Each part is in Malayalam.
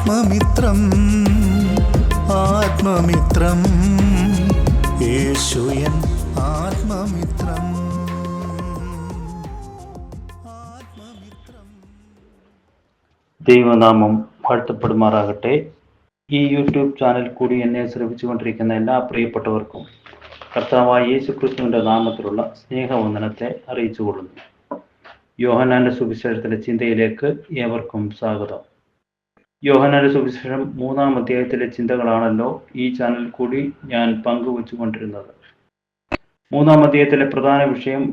ആത്മമിത്രം ആത്മമിത്രം. യേശുയൻ ആത്മമിത്രം. ദൈവനാമം വാഴ്ത്തപ്പെടുമാറാകട്ടെ. ഈ യൂട്യൂബ് ചാനൽ കൂടി എന്നെ ശ്രമിച്ചുകൊണ്ടിരിക്കുന്ന എല്ലാ പ്രിയപ്പെട്ടവർക്കും കർത്താവായ യേശു ക്രിസ്തുവിന്റെ നാമത്തിലുള്ള സ്നേഹവന്ദനത്തെ അറിയിച്ചു കൊള്ളുന്നു യോഹനാന്റെ സുവിശേഷത്തിന്റെ ചിന്തയിലേക്ക് ഏവർക്കും സ്വാഗതം. യോഹനാന്റെ സുവിശേഷം മൂന്നാം അധ്യായത്തിലെ ചിന്തകളാണല്ലോ ഈ ചാനൽ കൂടി ഞാൻ പങ്കുവച്ചുകൊണ്ടിരുന്നത്. മൂന്നാം അധ്യായത്തിലെ പ്രധാന വിഷയം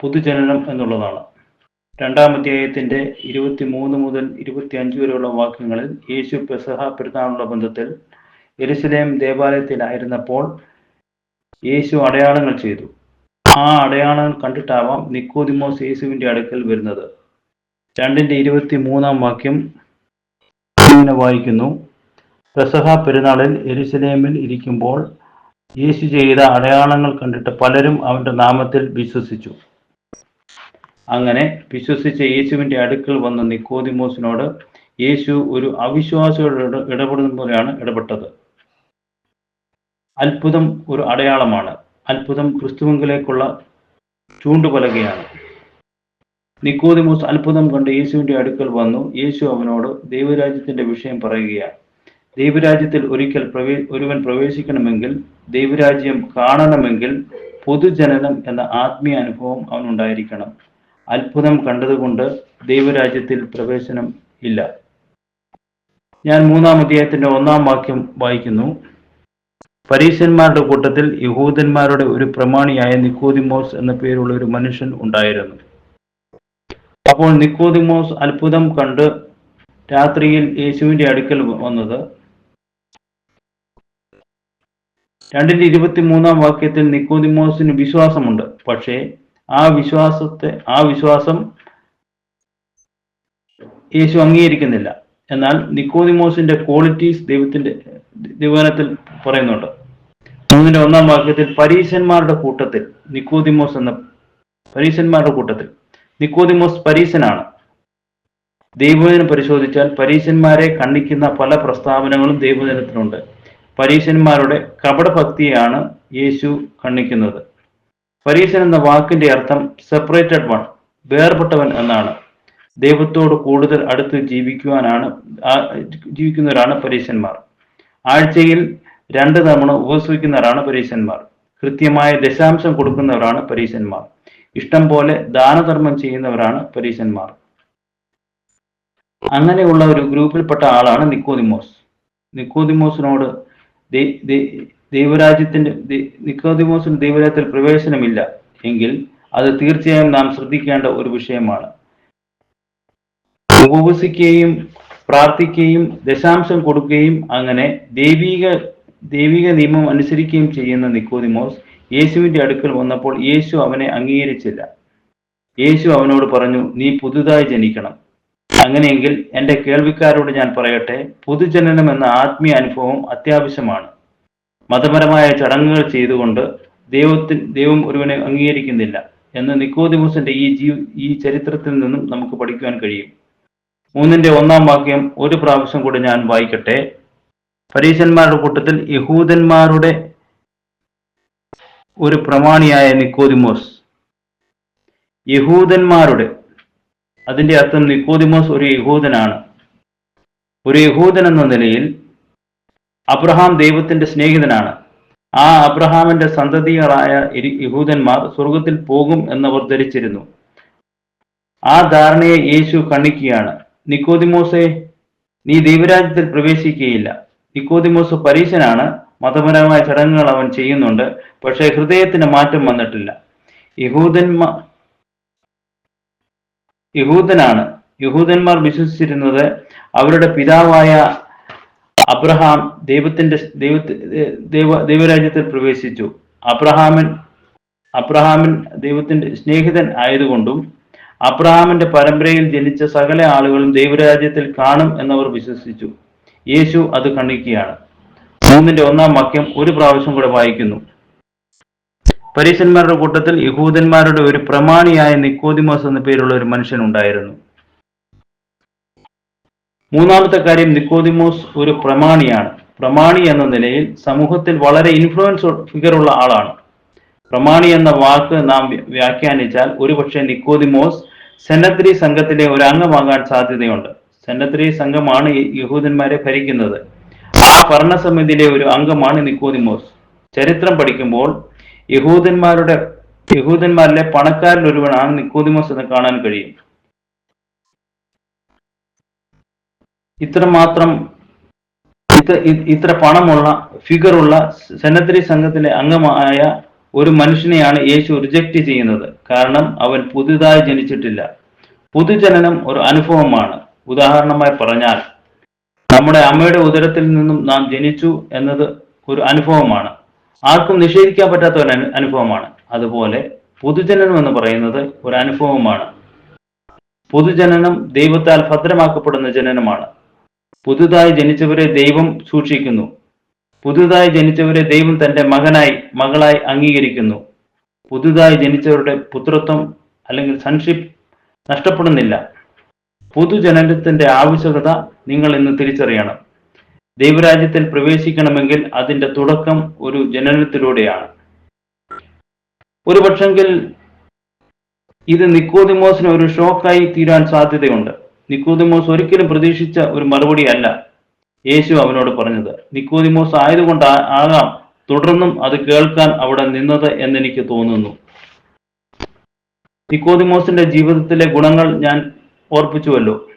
പുതുജനനം എന്നുള്ളതാണ്. രണ്ടാം അധ്യായത്തിന്റെ ഇരുപത്തി മൂന്ന് മുതൽ ഇരുപത്തി അഞ്ച് വരെയുള്ള വാക്യങ്ങളിൽ യേശു പെസഹ പെരുന്നാളുള്ള ബന്ധത്തിൽ എരുസലേം ദേവാലയത്തിലായിരുന്നപ്പോൾ യേശു അടയാളങ്ങൾ ചെയ്തു. ആ അടയാളങ്ങൾ കണ്ടിട്ടാവാം നിക്കോദിമോസ് യേശുവിന്റെ അടുക്കൽ വരുന്നത്. രണ്ടിന്റെ ഇരുപത്തി മൂന്നാം വാക്യം ഇങ്ങനെ വായിക്കുന്നു. പെസഹ പെരുന്നാളിൽ എരുസലേമിൽ ഇരിക്കുമ്പോൾ യേശു ചെയ്ത അടയാളങ്ങൾ കണ്ടിട്ട് പലരും അവന്റെ നാമത്തിൽ വിശ്വസിച്ചു. അങ്ങനെ വിശ്വസിച്ച യേശുവിന്റെ അടുക്കൽ വന്ന നിക്കോദിമോസിനോട് യേശു ഒരു അവിശ്വാസിയോട് ഇട- ഇടപെടുന്ന പോലെയാണ് ഇടപെട്ടത്. അത്ഭുതം ഒരു അടയാളമാണ്. അത്ഭുതം ക്രിസ്തുവിങ്കിലേക്കുള്ള ചൂണ്ടുപലകയാണ്. നിക്കോദിമോസ് അത്ഭുതം കണ്ട് യേശുവിന്റെ അടുക്കൽ വന്നു. യേശു അവനോട് ദൈവരാജ്യത്തിന്റെ വിഷയം പറയുകയാണ്. ദൈവരാജ്യത്തിൽ ഒരിക്കൽ പ്രവേ ഒരുവൻ പ്രവേശിക്കണമെങ്കിൽ ദൈവരാജ്യം കാണണമെങ്കിൽ പൊതുജനനം എന്ന ആത്മീയ അനുഭവം അവനുണ്ടായിരിക്കണം. അത്ഭുതം കണ്ടതുകൊണ്ട് ദൈവരാജ്യത്തിൽ പ്രവേശനം ഇല്ല. ഞാൻ മൂന്നാം അധ്യായത്തിന്റെ ഒന്നാം വാക്യം വായിക്കുന്നു. പരീശന്മാരുടെ കൂട്ടത്തിൽ യഹൂദന്മാരുടെ ഒരു പ്രമാണിയായ നിക്കോദിമോസ് എന്ന പേരുള്ള ഒരു മനുഷ്യൻ ഉണ്ടായിരുന്നു. അപ്പോൾ നിക്കോദിമോസ് അത്ഭുതം കണ്ട് രാത്രിയിൽ യേശുവിന്റെ അടുക്കൽ വന്നത്. രണ്ടിന്റെ ഇരുപത്തി മൂന്നാം വാക്യത്തിൽ നിക്കോദിമോസിന് വിശ്വാസമുണ്ട്. പക്ഷേ ആ വിശ്വാസത്തെ ആ വിശ്വാസം യേശു അംഗീകരിക്കുന്നില്ല. എന്നാൽ നിക്കോദിമോസിന്റെ ക്വാളിറ്റീസ് ദൈവത്തിന്റെ ദിവനത്തിൽ പറയുന്നുണ്ട്. മൂന്നിന്റെ ഒന്നാം വാക്യത്തിൽ പരീശന്മാരുടെ കൂട്ടത്തിൽ നിക്കോദിമോസ് എന്ന പരീശന്മാരുടെ കൂട്ടത്തിൽ. നിക്കോദിമോസ് പരീശനാണ്. ദൈവദിനം പരിശോധിച്ചാൽ പരീശന്മാരെ കണ്ണിക്കുന്ന പല പ്രസ്താവനകളും ദൈവദിനത്തിനുണ്ട് പരീശന്മാരുടെ കപടഭക്തിയാണ് യേശു കണ്ണിക്കുന്നത് പരീശൻ എന്ന വാക്കിന്റെ അർത്ഥം സെപ്പറേറ്റഡ് വൺ വേർപെട്ടവൻ എന്നാണ്. ദൈവത്തോട് കൂടുതൽ അടുത്ത് ജീവിക്കുവാനാണ് ജീവിക്കുന്നവരാണ് പരീശന്മാർ. ആഴ്ചയിൽ രണ്ട് തവണ ഉപസിക്കുന്നവരാണ് പരീശന്മാർ. കൃത്യമായ ദശാംശം കൊടുക്കുന്നവരാണ് പരീശന്മാർ. ഇഷ്ടം പോലെ ദാനധർമ്മം ചെയ്യുന്നവരാണ് പരീശന്മാർ. അങ്ങനെയുള്ള ഒരു ഗ്രൂപ്പിൽപ്പെട്ട ആളാണ് നിക്കോദിമോസ്. ദൈ- ദൈവരാജ്യത്തിന്റെ നിക്കോതിമോസിന് ദൈവരാജ്യത്തിൽ പ്രവേശനമില്ല എങ്കിൽ അത് തീർച്ചയായും നാം ശ്രദ്ധിക്കേണ്ട ഒരു വിഷയമാണ്. ഉപവസിക്കുകയും പ്രാർത്ഥിക്കുകയും ദശാംശം കൊടുക്കുകയും അങ്ങനെ ദൈവിക ദൈവിക നിയമം അനുസരിക്കുകയും ചെയ്യുന്ന നിക്കോദിമോസ് യേശുവിന്റെ അടുക്കൽ വന്നപ്പോൾ യേശു അവനെ അംഗീകരിച്ചില്ല. യേശു അവനോട് പറഞ്ഞു നീ പുതുതായി ജനിക്കണം. അങ്ങനെയെങ്കിൽ എന്റെ കേൾവിക്കാരോട് ഞാൻ പറയട്ടെ പുതുജനനം എന്ന ആത്മീയ അനുഭവം അത്യാവശ്യമാണ്. മതപരമായ ചടങ്ങുകൾ ചെയ്തുകൊണ്ട് ദൈവത്തിൽ ദൈവം ഒരുവനെ അംഗീകരിക്കുന്നില്ല എന്ന് നിക്കോദിമോസിന്റെ ഈ ജീ ഈ ചരിത്രത്തിൽ നിന്നും നമുക്ക് പഠിക്കുവാൻ കഴിയും. മൂന്നിന്റെ ഒന്നാം വാക്യം ഒരു പ്രാവശ്യം കൂടി ഞാൻ വായിക്കട്ടെ. പരീശന്മാരുടെ കൂട്ടത്തിൽ യഹൂദന്മാരുടെ ഒരു പ്രമാണിയായ നിക്കോദിമോസ്. യഹൂദന്മാരുടെ അതിന്റെ അർത്ഥം നിക്കോദിമോസ് ഒരു യഹൂദനാണ്. ഒരു യഹൂദൻ എന്ന നിലയിൽ അബ്രഹാം ദൈവത്തിന്റെ സ്നേഹിതനാണ്. ആ അബ്രഹാമിന്റെ സന്തതികളായ യഹൂദന്മാർ സ്വർഗത്തിൽ പോകും എന്നവർ ധരിച്ചിരുന്നു. ആ ധാരണയെ യേശു കണ്ണിക്കുകയാണ് നിക്കോദിമോസെ നീ ദൈവരാജ്യത്തിൽ പ്രവേശിക്കുകയില്ല. നിക്കോദിമോസ് പരീശനാണ്. മതപരമായ ചടങ്ങുകൾ അവൻ ചെയ്യുന്നുണ്ട് പക്ഷേ ഹൃദയത്തിന് മാറ്റം വന്നിട്ടില്ല. യഹൂദന്മാർ യഹൂദനാണ്. യഹൂദന്മാർ വിശ്വസിച്ചിരുന്നത് അവരുടെ പിതാവായ അബ്രഹാം ദൈവത്തിന്റെ ദൈവത്തി ദൈവ ദൈവരാജ്യത്തിൽ പ്രവേശിച്ചു. അബ്രഹാമിൻ അബ്രഹാമിൻ ദൈവത്തിന്റെ സ്നേഹിതൻ ആയതുകൊണ്ടും അബ്രഹാമിന്റെ പരമ്പരയിൽ ജനിച്ച സകല ആളുകളും ദൈവരാജ്യത്തിൽ കാണും എന്നവർ വിശ്വസിച്ചു. യേശു അത് കണ്ണിക്കുകയാണ് മൂന്നിന്റെ ഒന്നാം വാക്യം ഒരു പ്രാവശ്യം കൂടെ വായിക്കുന്നു. പരീശന്മാരുടെ കൂട്ടത്തിൽ യഹൂദന്മാരുടെ ഒരു പ്രമാണിയായ നിക്കോദിമോസ് എന്ന പേരുള്ള ഒരു മനുഷ്യൻ ഉണ്ടായിരുന്നു. മൂന്നാമത്തെ കാര്യം നിക്കോദിമോസ് ഒരു പ്രമാണിയാണ്. പ്രമാണി എന്ന നിലയിൽ സമൂഹത്തിൽ വളരെ ഇൻഫ്ലുവൻസ് ഉള്ള ആളാണ്. പ്രമാണി എന്ന വാക്ക് നാം വ്യാഖ്യാനിച്ചാൽ ഒരുപക്ഷെ നിക്കോദിമോസ് സെനത്രി സംഘത്തിലെ ഒരു അംഗമാകാൻ സാധ്യതയുണ്ട്. സെനത്രി സംഘമാണ് യഹൂദന്മാരെ ഭരിക്കുന്നത്. ആ ഭരണസമിതിയിലെ ഒരു അംഗമാണ് നിക്കോദിമോസ്. ചരിത്രം പഠിക്കുമ്പോൾ യഹൂദന്മാരുടെ യഹൂദന്മാരിലെ പണക്കാരിൽ ഒരുവനാണ് നിക്കോദിമോസ് എന്ന് കാണാൻ കഴിയും. ഇത്രമാത്രം ഇത്ര ഇത്ര പണമുള്ള ഫിഗറുള്ള സെനത്രി സംഘത്തിലെ അംഗമായ ഒരു മനുഷ്യനെയാണ് യേശു റിജക്റ്റ് ചെയ്യുന്നത്. കാരണം അവൻ പുതുതായി ജനിച്ചിട്ടില്ല. പുതുജനനം ഒരു അനുഭവമാണ്. ഉദാഹരണമായി പറഞ്ഞാൽ നമ്മുടെ അമ്മയുടെ ഉദരത്തിൽ നിന്നും നാം ജനിച്ചു എന്നത് ഒരു അനുഭവമാണ്. ആർക്കും നിഷേധിക്കാൻ പറ്റാത്ത ഒരു അനുഭവമാണ്. അതുപോലെ പൊതുജനനം എന്ന് പറയുന്നത് ഒരു അനുഭവമാണ്. പൊതുജനനം ദൈവത്താൽ ഭദ്രമാക്കപ്പെടുന്ന ജനനമാണ്. പുതുതായി ജനിച്ചവരെ ദൈവം സൂക്ഷിക്കുന്നു. പുതുതായി ജനിച്ചവരെ ദൈവം തന്റെ മകനായി മകളായി അംഗീകരിക്കുന്നു. പുതുതായി ജനിച്ചവരുടെ പുത്രത്വം അല്ലെങ്കിൽ സൺഷിപ്പ് നഷ്ടപ്പെടുന്നില്ല. പുതുജനനത്തിന്റെ ആവശ്യകത നിങ്ങൾ ഇന്ന് തിരിച്ചറിയണം. ദൈവരാജ്യത്തിൽ പ്രവേശിക്കണമെങ്കിൽ അതിന്റെ തുടക്കം ഒരു ജനനത്തിലൂടെയാണ്. ഒരു പക്ഷെങ്കിൽ ഇത് നിക്കോതിമോസിന് ഒരു ഷോക്കായി തീരാൻ സാധ്യതയുണ്ട്. നിക്കോതിമോസ് ഒരിക്കലും പ്രതീക്ഷിച്ച ഒരു മറുപടി അല്ല യേശു അവനോട് പറഞ്ഞത്. നിക്കോതിമോസ് ആയതുകൊണ്ട് ആകാം തുടർന്നും അത് കേൾക്കാൻ അവിടെ നിന്നത് എന്നെനിക്ക് തോന്നുന്നു. നിക്കോതിമോസിന്റെ ജീവിതത്തിലെ ഗുണങ്ങൾ ഞാൻ ഓർപ്പിച്ചുവല്ലോ.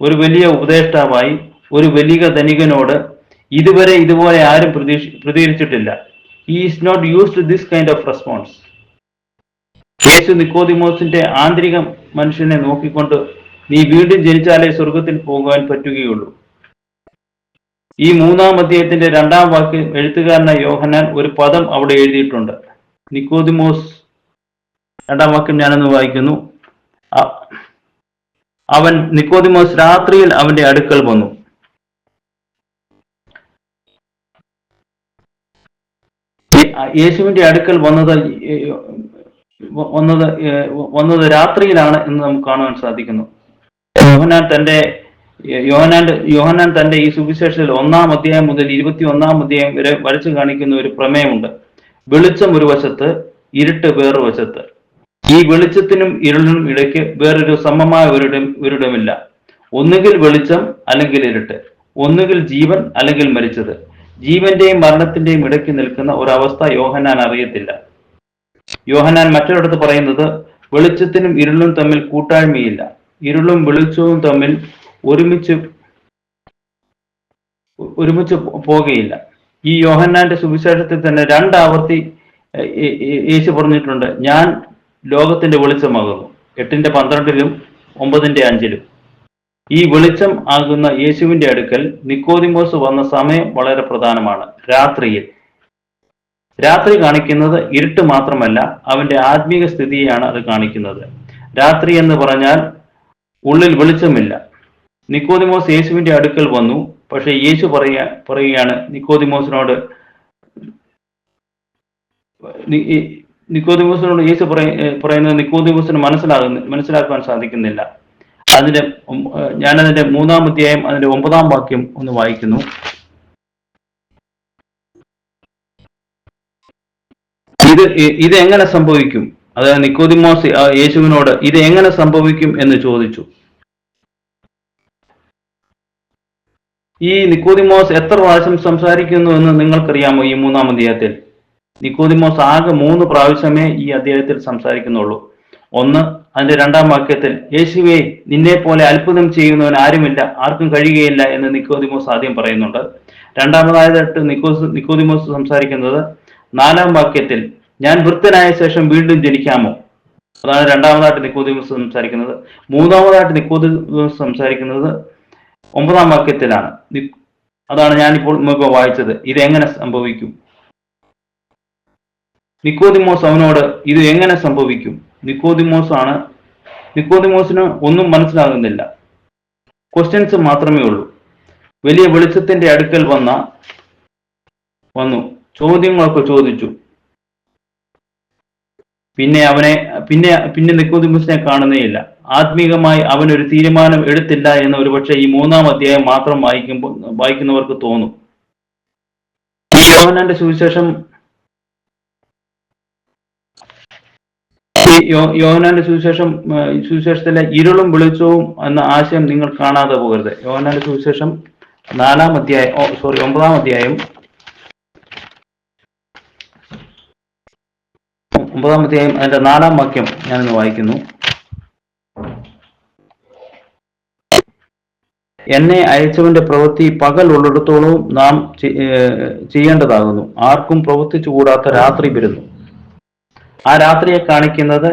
ഒരു വലിയ ഉപദേഷ്ടാവായി ഒരു വലിയ ധനികനോട് ഇതുവരെ ഇതുപോലെ ആരും പ്രതീക്ഷ പ്രതികരിച്ചിട്ടില്ല. He is not used this kind of response യേശു നിക്കോതിമോസിന്റെ ആന്തരിക മനുഷ്യനെ നോക്കിക്കൊണ്ട് നീ വീണ്ടും ജനിച്ചാലേ സ്വർഗത്തിൽ പോകുവാൻ പറ്റുകയുള്ളൂ. ഈ മൂന്നാം അധ്യായത്തിന്റെ രണ്ടാം വാക്യം എഴുത്തുകാരനായ യോഹനാൻ ഒരു പദം അവിടെ എഴുതിയിട്ടുണ്ട്. നിക്കോതിമോസ് രണ്ടാം വാക്യം ഞാനൊന്ന് വായിക്കുന്നു. അവൻ നിക്കോദിമോസ് രാത്രിയിൽ അവന്റെ അടുക്കൽ വന്നു. യേശുവിന്റെ അടുക്കൽ വന്നത് വന്നത് വന്നത് രാത്രിയിലാണ് എന്ന് നമുക്ക് കാണുവാൻ സാധിക്കുന്നു. യോഹനാൻ തന്റെ യോഹനാന്റെ യോഹനാൻ തന്റെ ഈ സുവിശേഷത്തിൽ ഒന്നാം അധ്യായം മുതൽ ഇരുപത്തി ഒന്നാം അധ്യായം വരെ വരച്ചു കാണിക്കുന്ന ഒരു പ്രമേയമുണ്ട്. വെളിച്ചം ഒരു വശത്ത് ഇരുട്ട് വേറൊരു വശത്ത്. ഈ വെളിച്ചത്തിനും ഇരുളിനും ഇടയ്ക്ക് വേറൊരു സമമായ ഒരിടം ഒരിടമില്ല. ഒന്നുകിൽ വെളിച്ചം അല്ലെങ്കിൽ ഇരുട്ട്. ഒന്നുകിൽ ജീവൻ അല്ലെങ്കിൽ മരിച്ചത്. ജീവന്റെയും മരണത്തിന്റെയും ഇടയ്ക്ക് നിൽക്കുന്ന ഒരവസ്ഥ യോഹനാൻ അറിയത്തില്ല. യോഹനാൻ മറ്റൊരിടത്ത് പറയുന്നത് വെളിച്ചത്തിനും ഇരുളും തമ്മിൽ കൂട്ടായ്മയില്ല. ഇരുളും വെളിച്ചവും തമ്മിൽ ഒരുമിച്ച് ഒരുമിച്ച് പോകുകയില്ല ഈ യോഹന്നാന്റെ സുവിശേഷത്തിൽ തന്നെ രണ്ടാവർത്തി യേശു പറഞ്ഞിട്ടുണ്ട് ഞാൻ ലോകത്തിന്റെ വെളിച്ചമാകുന്നു എട്ടിന്റെ പന്ത്രണ്ടിലും ഒമ്പതിന്റെ അഞ്ചിലും. ഈ വെളിച്ചം ആകുന്ന യേശുവിന്റെ അടുക്കൽ നിക്കോതിമോസ് വന്ന സമയം വളരെ പ്രധാനമാണ്. രാത്രിയിൽ. രാത്രി കാണിക്കുന്നത് ഇരുട്ട് മാത്രമല്ല അവന്റെ ആത്മീക സ്ഥിതിയാണ് അത് കാണിക്കുന്നത്. രാത്രി എന്ന് പറഞ്ഞാൽ ഉള്ളിൽ വെളിച്ചമില്ല. നിക്കോതിമോസ് യേശുവിന്റെ അടുക്കൽ വന്നു. പക്ഷെ യേശു പറയ പറയുകയാണ് നിക്കോതിമോസിനോട് നിക്കോദിമോസിനോട് യേശു പറയുന്നത് നിക്കോദിമോസിന് മനസ്സിലാകുന്ന മനസ്സിലാക്കാൻ സാധിക്കുന്നില്ല. അതിന്റെ ഞാനതിന്റെ മൂന്നാം അധ്യായം അതിന്റെ ഒമ്പതാം വാക്യം ഒന്ന് വായിക്കുന്നു. ഇത് ഇത് എങ്ങനെ സംഭവിക്കും? അതായത് നിക്കോദിമോസ് യേശുവിനോട് ഇത് എങ്ങനെ സംഭവിക്കും എന്ന് ചോദിച്ചു. ഈ നിക്കോദിമോസ് എത്ര പ്രാവശ്യം സംസാരിക്കുന്നു എന്ന് നിങ്ങൾക്കറിയാമോ ഈ മൂന്നാം അധ്യായത്തിൽ? നിക്കോദിമോസ് ആകെ മൂന്ന് പ്രാവശ്യമേ ഈ അദ്ദേഹത്തിൽ സംസാരിക്കുന്നുള്ളൂ. ഒന്ന് അതിന്റെ രണ്ടാം വാക്യത്തിൽ യേശുവേ നിന്നെ പോലെ അത്ഭുതം ചെയ്യുന്നവൻ ആരുമില്ല ആർക്കും കഴിയുകയില്ല എന്ന് നിക്കോദിമോസ് ആദ്യം പറയുന്നുണ്ട്. രണ്ടാമതായിട്ട് നിക്കോസ് നിക്കോദിമോസ് സംസാരിക്കുന്നത് നാലാം വാക്യത്തിൽ ഞാൻ വൃത്തനായ ശേഷം വീണ്ടും ജനിക്കാമോ? അതാണ് രണ്ടാമതായിട്ട് നിക്കോദിമോസ് സംസാരിക്കുന്നത്. മൂന്നാമതായിട്ട് നിക്കോദിമോസ് സംസാരിക്കുന്നത് ഒമ്പതാം വാക്യത്തിലാണ്. അതാണ് ഞാനിപ്പോൾ വായിച്ചത്. ഇതെങ്ങനെ സംഭവിക്കും? നിക്കോദിമോസ് അവനോട് ഇത് എങ്ങനെ സംഭവിക്കും? നിക്കോദിമോസ് ആണ് നിക്കോദിമോസിന് ഒന്നും മനസ്സിലാകുന്നില്ല. ക്വസ്റ്റ്യൻസ് മാത്രമേ ഉള്ളൂ. വലിയ വെളിച്ചത്തിന്റെ അടുക്കൽ വന്ന വന്നു. ചോദ്യങ്ങളൊക്കെ ചോദിച്ചു. പിന്നെ അവനെ പിന്നെ പിന്നെ നിക്കോദിമോസിനെ കാണുന്നേയില്ല. ആത്മീകമായി അവൻ ഒരു തീരുമാനം എടുത്തില്ല എന്ന് ഒരുപക്ഷെ ഈ മൂന്നാം അധ്യായം മാത്രം വായിക്കുമ്പോൾ വായിക്കുന്നവർക്ക് തോന്നും. ഈ യോഹന്നാന്റെ സുവിശേഷം ഈ യോ- യോഹന്നാന്റെ സുവിശേഷം സുവിശേഷത്തിലെ ഇരുളും വെളിച്ചവും എന്ന ആശയം നിങ്ങൾ കാണാതെ പോകരുത്. യോഹനാന്റെ സുവിശേഷം നാലാം അധ്യായം സോറി ഒമ്പതാം അധ്യായം. ഒമ്പതാം അധ്യായം അതിന്റെ നാലാം വാക്യം ഞാനിന്ന് വായിക്കുന്നു. എന്നെ അയച്ചവന്റെ പ്രവൃത്തി പകൽ ഉള്ളിടത്തോളവും നാം ചെയ്യേണ്ടതാകുന്നു. ആർക്കും പ്രവർത്തിച്ചു കൂടാത്ത രാത്രി വരുന്നു. ആ രാത്രിയെ കാണിക്കുന്നത്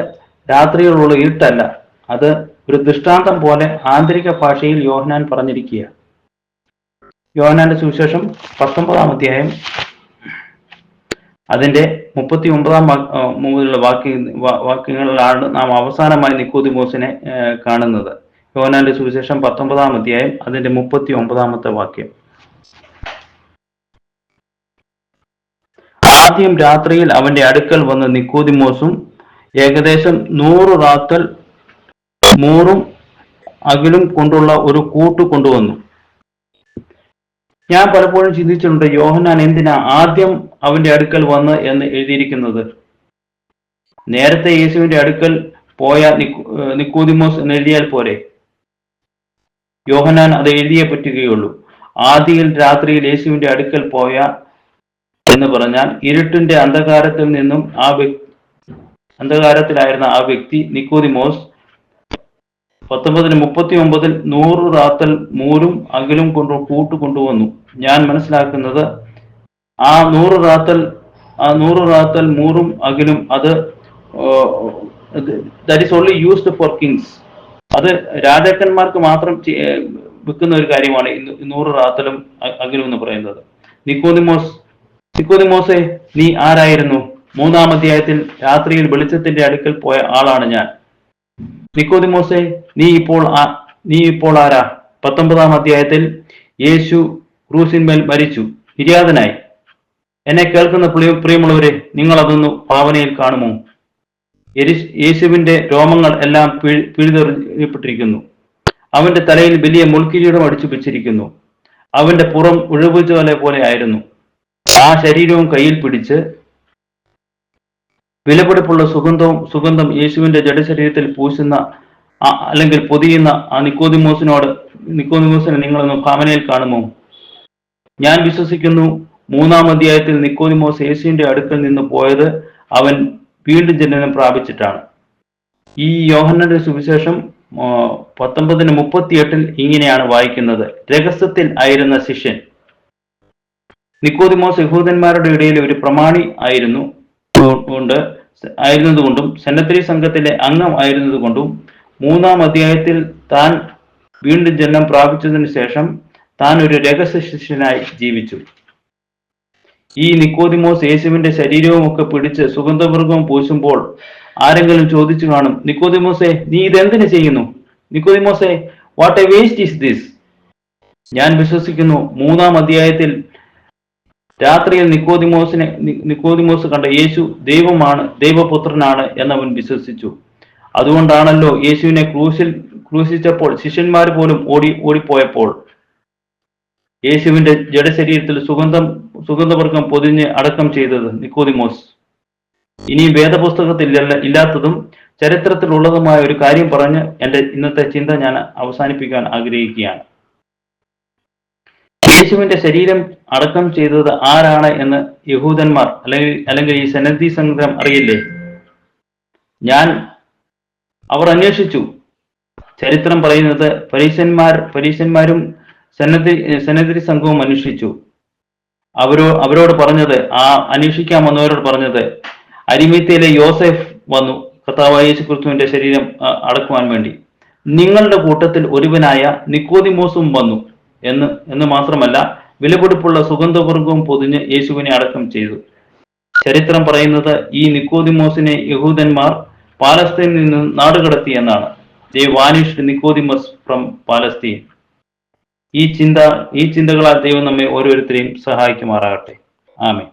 രാത്രിയിലുള്ള ഇരുട്ടല്ല. അത് ഒരു ദൃഷ്ടാന്തം പോലെ ആന്തരിക ഭാഷയിൽ യോഹനാൻ പറഞ്ഞിരിക്കുക യോഹനാന്റെ സുവിശേഷം പത്തൊമ്പതാം അധ്യായം അതിന്റെ മുപ്പത്തി ഒമ്പതാം മുമ്പിലുള്ള വാക്യ വാക്യങ്ങളിലാണ് നാം അവസാനമായി നിക്കോദിമോസിനെ ഏർ, കാണുന്നത്. യോഹനാന്റെ സുവിശേഷം പത്തൊമ്പതാം അധ്യായം അതിന്റെ മുപ്പത്തി ഒമ്പതാമത്തെ വാക്യം. ആദ്യം രാത്രിയിൽ അവന്റെ അടുക്കൽ വന്ന നിക്കോദിമോസും ഏകദേശം നൂറ് റാത്തൽ മൂറും അകിലും കൊണ്ടുള്ള ഒരു കൂട്ട് കൊണ്ടുവന്നു. ഞാൻ പലപ്പോഴും ചിന്തിച്ചിട്ടുണ്ട് യോഹന്നാൻ എന്തിനാ ആദ്യം അവന്റെ അടുക്കൽ വന്ന് എന്ന് എഴുതിയിരിക്കുന്നത്? നേരത്തെ യേശുവിന്റെ അടുക്കൽ പോയ നിക്കോ- നിക്കോദിമോസ് എന്ന് എഴുതിയാൽ പോരെ? യോഹനാൻ അത് എഴുതിയേ പറ്റുകയുള്ളൂ. ആദ്യയിൽ രാത്രിയിൽ യേശുവിന്റെ അടുക്കൽ പോയ എന്ന് പറഞ്ഞാൽ ഇരുട്ടിന്റെ അന്ധകാരത്തിൽ നിന്നും ആ വ്യക്തി അന്ധകാരത്തിലായിരുന്ന ആ വ്യക്തി നിക്കോതിമോസ് പത്തൊമ്പതിന് മുപ്പത്തി ഒമ്പതിൽ നൂറ് റാത്തൽ മൂരും അകിലും കൊണ്ടു കൂട്ട് കൊണ്ടുവന്നു. ഞാൻ മനസ്സിലാക്കുന്നത് ആ നൂറ് റാത്തൽ ആ നൂറ് റാത്തൽ മൂറും അകിലും അത് that is only used for kings അത് രാജാക്കന്മാർക്ക് മാത്രം വിൽക്കുന്ന ഒരു കാര്യമാണ് നൂറ് റാത്തലും അകിലും എന്ന് പറയുന്നത്. നിക്കോദിമോസ് നിക്കോദിമോസെ നീ ആരായിരുന്നു? മൂന്നാം അധ്യായത്തിൽ രാത്രിയിൽ വെളിച്ചത്തിന്റെ അടുക്കൽ പോയ ആളാണ് ഞാൻ. നിക്കോദിമോസെ നീ ഇപ്പോൾ നീ ഇപ്പോൾ ആരാ? പത്തൊമ്പതാം അധ്യായത്തിൽ യേശു ക്രൂസിന്മേൽ മരിച്ചു. നിര്യാതനായി. എന്നെ കേൾക്കുന്ന പ്രിയമുള്ളവരെ നിങ്ങൾ അതൊന്ന് ഭാവനയിൽ കാണുമോ? യേശുവിന്റെ രോമങ്ങൾ എല്ലാം പിഴ്- പിഴുതെറിയപ്പെട്ടിരിക്കുന്നു അവന്റെ തലയിൽ വലിയ മുൾക്കിരീടം അടിച്ചു വെച്ചിരിക്കുന്നു അവന്റെ പുറം ഉഴവുചോല പോലെ ആയിരുന്നു. ആ ശരീരവും കയ്യിൽ പിടിച്ച് വിലപിടിപ്പുള്ള സുഗന്ധവും സുഗന്ധം യേശുവിന്റെ ജഡശരീരത്തിൽ പൂശുന്ന അല്ലെങ്കിൽ പൊതിയുന്ന ആ നിക്കോതിമോസിനോട് നിക്കോതിമോസിനെ നിങ്ങളൊന്ന് ഭാവനയിൽ കാണുമോ? ഞാൻ വിശ്വസിക്കുന്നു മൂന്നാം അധ്യായത്തിൽ നിക്കോതിമോസ് യേശുവിന്റെ അടുക്കൽ നിന്ന് പോയത് അവൻ വീണ്ടും ജനനം പ്രാപിച്ചിട്ടാണ്. ഈ യോഹന്നന്റെ സുവിശേഷം പത്തൊമ്പതിന് മുപ്പത്തിയെട്ടിൽ ഇങ്ങനെയാണ് വായിക്കുന്നത്. രഹസ്യത്തിൽ ആയിരുന്ന ശിഷ്യൻ. നിക്കോദിമോസ് യഹൂദന്മാരുടെ ഇടയിൽ ഒരു പ്രമാണി ആയിരുന്നു കൊണ്ട് ആയിരുന്നതുകൊണ്ടും സെനത്രി സംഘത്തിലെ അംഗം ആയിരുന്നതുകൊണ്ടും മൂന്നാം അധ്യായത്തിൽ താൻ വീണ്ടും ജന്മം പ്രാപിച്ചതിന് ശേഷം താൻ ഒരു രഹസ്യ ശിഷ്യനായി ജീവിച്ചു. ഈ നിക്കോതിമോസ് യേശുവിന്റെ ശരീരവും ഒക്കെ പിടിച്ച് സുഗന്ധവർഗവും പൂശുമ്പോൾ ആരെങ്കിലും ചോദിച്ചു കാണും നിക്കോതിമോസെ നീ ഇതെന്തിനു ചെയ്യുന്നു? നിക്കോതിമോസെ what a waste is this ഞാൻ വിശ്വസിക്കുന്നു മൂന്നാം അധ്യായത്തിൽ രാത്രിയിൽ നിക്കോതിമോസിനെ നിക്കോതിമോസ് കണ്ട യേശു ദൈവമാണ് ദൈവപുത്രനാണ് എന്നവൻ വിശ്വസിച്ചു. അതുകൊണ്ടാണല്ലോ യേശുവിനെ ക്രൂശിൽ ക്രൂശിച്ചപ്പോൾ ശിഷ്യന്മാർ പോലും ഓടി ഓടിപ്പോയപ്പോൾ. യേശുവിന്റെ ജഡശരീരത്തിൽ സുഗന്ധം സുഗന്ധവർഗം പൊതിഞ്ഞ് അടക്കം ചെയ്തത് നിക്കോതിമോസ് ഇനി വേദപുസ്തകത്തിൽ ഇല്ല- ഇല്ലാത്തതും ചരിത്രത്തിലുള്ളതുമായ ഒരു കാര്യം പറഞ്ഞ് എന്റെ ഇന്നത്തെ ചിന്ത ഞാൻ അവസാനിപ്പിക്കാൻ ആഗ്രഹിക്കുകയാണ്. യേശുവിന്റെ ശരീരം അടക്കം ചെയ്തത് ആരാണ് എന്ന് യഹൂദന്മാർ അല്ലെങ്കിൽ അല്ലെങ്കിൽ ഈ സന്നദ്ധി സംഘം അറിയില്ലേ? ഞാൻ അവർ അന്വേഷിച്ചു. ചരിത്രം പറയുന്നത് പരീശന്മാർ പരീശന്മാരും സന്നദ്ധി സന്നദ്ധി സംഘവും അന്വേഷിച്ചു. അവരോ അവരോട് പറഞ്ഞത് ആ അന്വേഷിക്കാൻ വന്നവരോട് പറഞ്ഞത് അരിമീത്തയിലെ യോസെഫ് വന്നു കർത്താവായ യേശു ക്രിസ്തുവിന്റെ ശരീരം അടക്കുവാൻ വേണ്ടി. നിങ്ങളുടെ കൂട്ടത്തിൽ ഒരുവനായ നിക്കോതിമോസും വന്നു. എന്ന് എന്ന് മാത്രമല്ല വിലപിടിപ്പുള്ള സുഗന്ധവർഗവും പൊതിഞ്ഞ് യേശുവിനെ അടക്കം ചെയ്തു. ചരിത്രം പറയുന്നത് ഈ നിക്കോദിമോസിനെ യഹൂദന്മാർ പാലസ്തീനിൽ നിന്ന് നാടുകടത്തി എന്നാണ്. They vanish Nicodemus from Palestine. ഈ ചിന്ത ഈ ചിന്തകളാൽ ദൈവം നമ്മെ ഓരോരുത്തരെയും സഹായിക്കുമാറാകട്ടെ. ആമേ